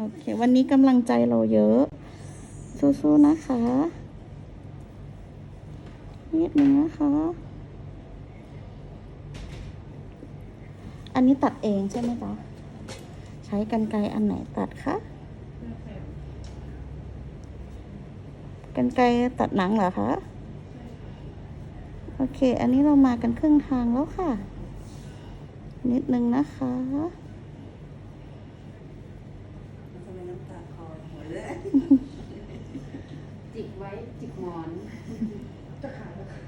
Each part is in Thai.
โอเค วันนี้กำลังใจเราเยอะ สู้ๆนะคะนิดนึงนะคะ อันนี้ตัดเองใช่ไหมจ๊ะใช้กันไกรอันไหนตัดคะกันไกรตัดหนังเหรอคะโอเค อันนี้เรามากันครึ่งทางแล้วค่ะ นิดนึงนะคะ ทำไมน้ำตาคลอหัวเลย จิกไว้จิกหมอน จะขาดแล้ว มาใกล้ๆแล้วออกแล้ว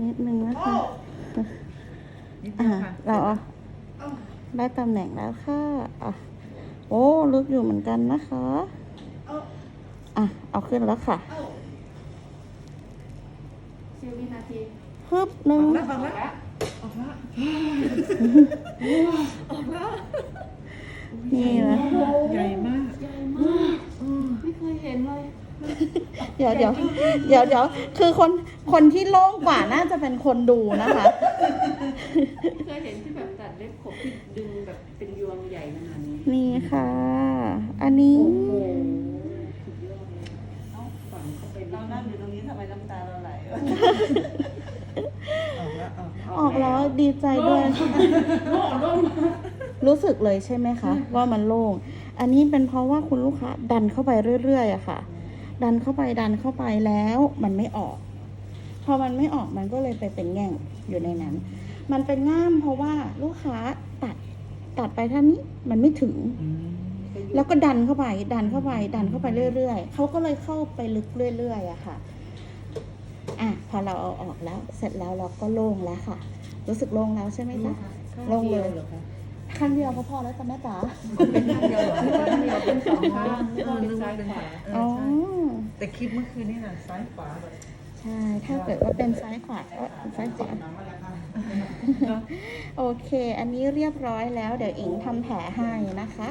นิดนึงนะคะนิดอ่าเดียวค่ะเราเอาได้ตำแหน่งแล้วค่ะอะโอ้ลึกอยู่เหมือนกันนะคะ อะ เอาขึ้นแล้วค่ะเสี้ยววินาทีฮึบหนึ่งออกแล้วออกอแล้อวกแล้วออกแล้วนี่นะ ใหญ่มาก ใหญ่มากไม่เคยเห็นเลย เดี๋ยวเดี๋ยวเดี๋ยวเดี๋ยวคือคนคนที่โล่งกว่าน่าจะเป็นคนดูนะคะไม่เคยเห็นที่แบบตัดเล็บขบที่ดึงแบบเป็นยวงใหญ่ขนาดนี้นี่ค่ะ อันนี้โอ้โหสุดยอดเลยเอ้าฝังเข้าไปเรานั่งอยู่ตรงนี้ทำไมน้ำตาเราไหลวะออกแล้วออกออกแล้วดีใจด้วยโล่งโล่งรู้สึกเลยใช่ไหมคะ ว่ามันโล่ง อันนี้เป็นเพราะว่าคุณลูกค้าดันเข้าไปเรื่อยๆอะค่ะ ดันเข้าไปดันเข้าไปแล้วมันไม่ออก พอมันไม่ออกมันก็เลยไปเป็นแง่งอยู่ในนั้น มันเป็นง่ามเพราะว่าลูกค้าตัดตัดไปเท่านี้มันไม่ถึงอืมแล้วก็ดันเข้าไป ดันเข้าไป ดันเข้าไปเรื่อยๆเขาก็เลยเข้าไปลึกเรื่อยๆอะค่ะอะพอเราเอาออกแล้วเสร็จแล้วเราก็โล่งแล้วค่ะ รู้สึกโล่งแล้วใช่ไหมคะโล่งเลยหรอคะครั้งเดียวก็พอแล้วจ้ะแม่จ๋าเป็นข้างเดียวเหรอข้างเดียวเป็นสองข้างเออนึกว่าเป็นขวาเออ๋ออใช่ แต่คลิปเมื่อคืนนี่น่ะซ้ายขวาแบบใช่ ถ้าเกิดว่าเป็นซ้ายขวาก็เป็นซ้ายขวา โอเค อันนี้เรียบร้อยแล้ว เดี๋ยวอิงทำแผลให้นะคะ